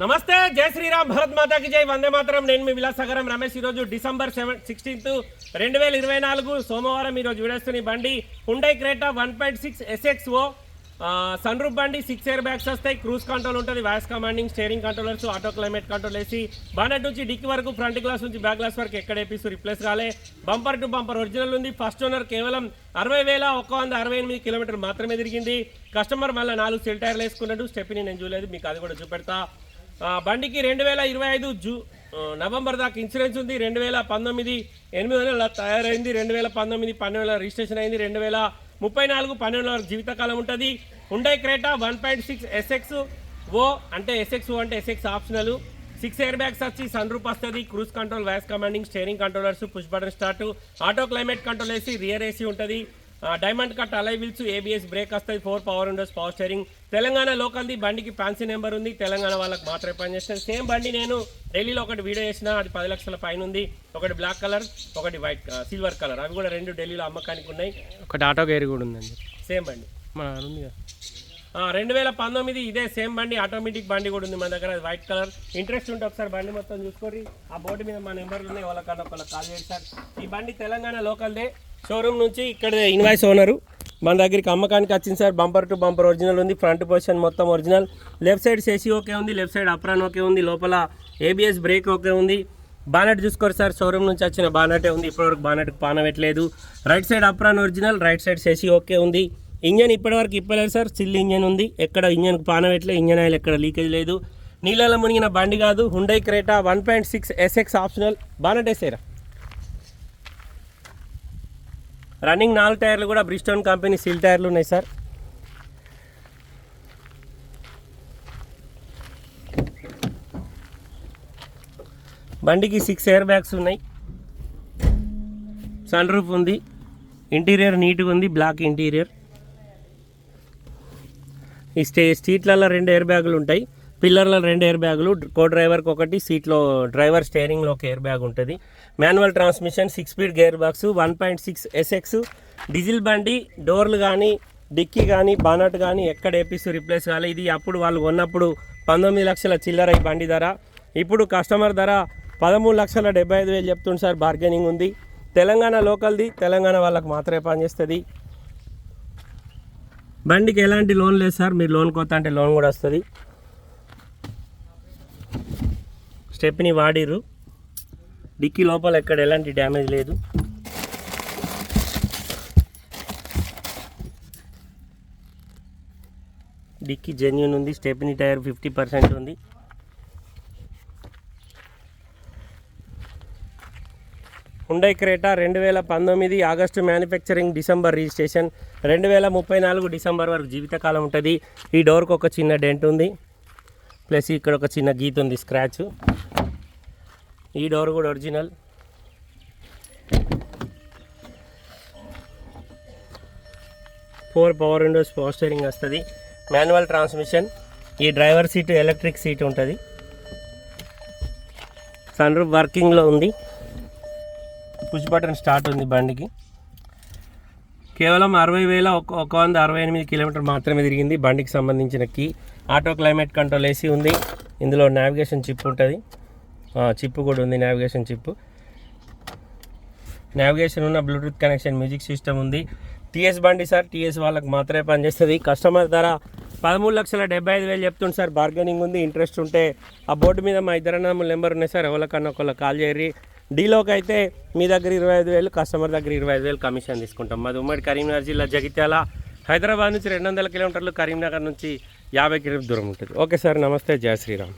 నమస్తే జై శ్రీరామ్ భరత్ మాతాకి జై వందే మాత్రం. నేను మీ విలాసగరం రమేష్. ఈరోజు డిసెంబర్ సెవెన్ సిక్స్టీన్త్ రెండు వేల ఇరవై నాలుగు సోమవారం ఈరోజు విడేస్తున్న బండి Hyundai Creta one point six SX O sun roof బండి సిక్స్ ఇయర్ బ్యాగ్స్ వస్తాయి. క్రూజ్ కంట్రోల్ ఉంటుంది voice commanding steering controllers auto climate control వేసి బానెట్ నుంచి డిక్కి వరకు ఫ్రంట్ గ్లాస్ నుంచి బ్యాక్ గ్లాస్ వరకు ఎక్కడ వేపిస్తూ రిప్లేస్ కాలే. బంపర్ టు బంపర్ ఒరిజినల్ ఉంది. ఫస్ట్ ఓనర్ కేవలం అరవై వేల ఒక వంద అరవై ఎనిమిది కిలోమీటర్లు మాత్రమే తిరిగింది. కస్టమర్ మళ్ళీ నాలుగు సెల్ టైర్లు వేసుకున్నాడు. స్టెప్ని నేను చూడలేదు మీకు అది కూడా చూపెడతా. బండికి రెండు వేల ఇరవై ఐదు జూ నవంబర్ దాకా ఇన్సూరెన్స్ ఉంది రెండు వేల పంతొమ్మిది ఎనిమిది వందల తయారైంది రెండు వేల పంతొమ్మిది పన్నెండు వేల రిజిస్ట్రేషన్ అయింది రెండు వేల ముప్పై నాలుగు పన్నెండు వరకు జీవితకాలం ఉంటుంది. Hyundai Creta one point six SX O అంటే ఎస్ఎక్స్ ఓ అంటే SX optional. Six air bags వచ్చి సన్ రూప్ వస్తుంది cruise control voice commanding steering controllers push button start auto climate control వేసి రియర్ ఏసీ ఉంటుంది. Diamond cut alloy wheels ABS brake వస్తుంది four power windows power steering Telangana లోకల్ది బండికి fancy number ఉంది తెలంగాణ వాళ్ళకి మాత్రమే పనిచేస్తుంది. సేమ్ బండి నేను ఢిల్లీలో ఒకటి వీడియో చేసిన అది పది లక్షల పైన ఉంది. ఒకటి బ్లాక్ కలర్ ఒకటి వైట్ సిల్వర్ కలర్ అవి కూడా రెండు ఢిల్లీలో అమ్మకానికి ఉన్నాయి. ఒకటి ఆటో గేర్ కూడా ఉందండి. సేమ్ బండి. ఉంది రెండు వేల పంతొమ్మిది ఇదే సేమ్ బండి ఆటోమేటిక్ బండి కూడా ఉంది మన దగ్గర. అది వైట్ కలర్ ఇంట్రెస్ట్ ఉంటే ఒకసారి బండి మొత్తం చూసుకోరి ఆ బోర్డు మీద మా నెంబర్లు ఉన్నాయి వాళ్ళకన్నా ఒకళ్ళకి కాల్ చేయండి సార్. ఈ బండి తెలంగాణ లోకల్దే. షోరూమ్ నుంచి ఇక్కడ ఇన్వాయిస్ ఓనరు మన దగ్గరికి అమ్మకానికి వచ్చింది sir. Bumper to bumper original ఉంది ఫ్రంట్ పొజిషన్ మొత్తం original left side chassis okay ఉంది లెఫ్ట్ సైడ్ అప్రాన్ ఓకే ఉంది లోపల ఏబిఎస్ బ్రేక్ ఓకే ఉంది. బానెట్ చూసుకోరు సార్ షోరూమ్ నుంచి వచ్చిన బానెటే ఉంది. ఇప్పటివరకు బానెట్కి పాన పెట్టలేదు. Right side apron original right side chassis okay ఉంది. ఇంజన్ ఇప్పటివరకు ఇప్పలేదు సార్ చిల్ ఇంజన్ ఉంది. ఎక్కడ ఇంజన్కి పాన పెట్టలేదు ఇంజన్ ఆయిల్ ఎక్కడ లీకేజ్ లేదు. నీళ్ళలో మునిగిన బండి కాదు Hyundai Creta one point six SX optional bonnet వేసేరా running నాలుగు టైర్లు కూడా బ్రిస్టోన్ కంపెనీ సీల్ టైర్లు ఉన్నాయి సార్. బండికి సిక్స్ ఎయిర్ బ్యాగ్స్ ఉన్నాయి. సన్ రూఫ్ ఉంది. ఇంటీరియర్ నీట్గా ఉంది బ్లాక్ ఇంటీరియర్ ఈ స్టే సీట్లలో రెండు ఎయిర్ బ్యాగులు ఉంటాయి. పిల్లర్ల రెండు ఎయిర్ బ్యాగులు కో డ్రైవర్కి ఒకటి సీట్లో డ్రైవర్ స్టేరింగ్లో ఒక ఎయిర్ బ్యాగ్ ఉంటుంది. Manual transmission six speed gear box one point six SX diesel బండి డోర్లు కానీ డిక్కీ కానీ బానట్ కానీ ఎక్కడ వేపిస్తూ రిప్లేస్ కావాలి ఇది అప్పుడు వాళ్ళు కొన్నప్పుడు పంతొమ్మిది లక్షల చిల్లర ఈ బండి ధర. ఇప్పుడు కస్టమర్ ధర పదమూడు లక్షల డెబ్బై ఐదు వేలు చెప్తుంది సార్ బార్గెనింగ్ ఉంది. తెలంగాణ లోకల్ది తెలంగాణ వాళ్ళకి మాత్రమే పనిచేస్తుంది బండికి ఎలాంటి లోన్ లేదు సార్ మీరు లోన్ కొత్త అంటే లోన్ కూడా వస్తుంది. స్టెప్ని వాడిర్రు. డిక్కీ లోపల ఎక్కడ ఎలాంటి డ్యామేజ్ లేదు. డిక్కీ జెన్యున్ ఉంది స్టెప్ని టైర్ ఫిఫ్టీ పర్సెంట్ ఉంది. హుండై క్రేటా రెండు వేల పంతొమ్మిది ఆగస్టు మ్యానుఫ్యాక్చరింగ్ డిసెంబర్ రిజిస్ట్రేషన్ రెండు వేల ముప్పై నాలుగు డిసెంబర్ వరకు జీవితకాలం ఉంటుంది. ఈ డోర్కి ఒక చిన్న డెంట్ ఉంది. ప్లస్ ఇక్కడ ఒక చిన్న గీత ఉంది స్క్రాచ్ ఈ డోర్ కూడా original four power windows power steering వస్తుంది. మాన్యువల్ ట్రాన్స్మిషన్ ఈ డ్రైవర్ సీటు ఎలక్ట్రిక్ సీట్ ఉంటుంది. సన్ రూఫ్ వర్కింగ్లో ఉంది. పుష్ బటన్ స్టార్ట్ ఉంది బండికి. కేవలం అరవై వేల ఒక ఒక వంద అరవై ఎనిమిది కిలోమీటర్ మాత్రమే తిరిగింది బండికి సంబంధించిన key auto climate control AC ఉంది. ఇందులో నావిగేషన్ చిప్ ఉంటుంది. చిప్ కూడా ఉంది నావిగేషన్ చిప్. నావిగేషన్ ఉన్న బ్లూటూత్ కనెక్షన్ మ్యూజిక్ సిస్టమ్ ఉంది. టీఎస్ బండి సార్ టీఎస్ వాళ్ళకి మాత్రమే పనిచేస్తుంది. కస్టమర్ ధర పదమూడు లక్షల డెబ్బై ఐదు వేలు చెప్తుంది సార్. బార్గెనింగ్ ఉంది ఇంట్రెస్ట్ ఉంటే ఆ బోర్డు మీద మా ఇద్దరు నమ్మ నెంబర్ ఉన్నాయి సార్. ఎవరికన్నా ఒకళ్ళు కాల్ చేయరి డీలోకి అయితే మీ దగ్గర ఇరవై ఐదు వేలు కస్టమర్ దగ్గర ఇరవై ఐదు వేలు కమిషన్ తీసుకుంటాం. మాది ఉమ్మడి కరీంనగర్ జిల్లా జగిత్యాల. హైదరాబాద్ నుంచి రెండు వందల కిలోమీటర్లు కరీంనగర్ నుంచి యాభై కిలోమీటర్ దూరం ఉంటుంది ఓకే సార్ నమస్తే జయ శ్రీరామ్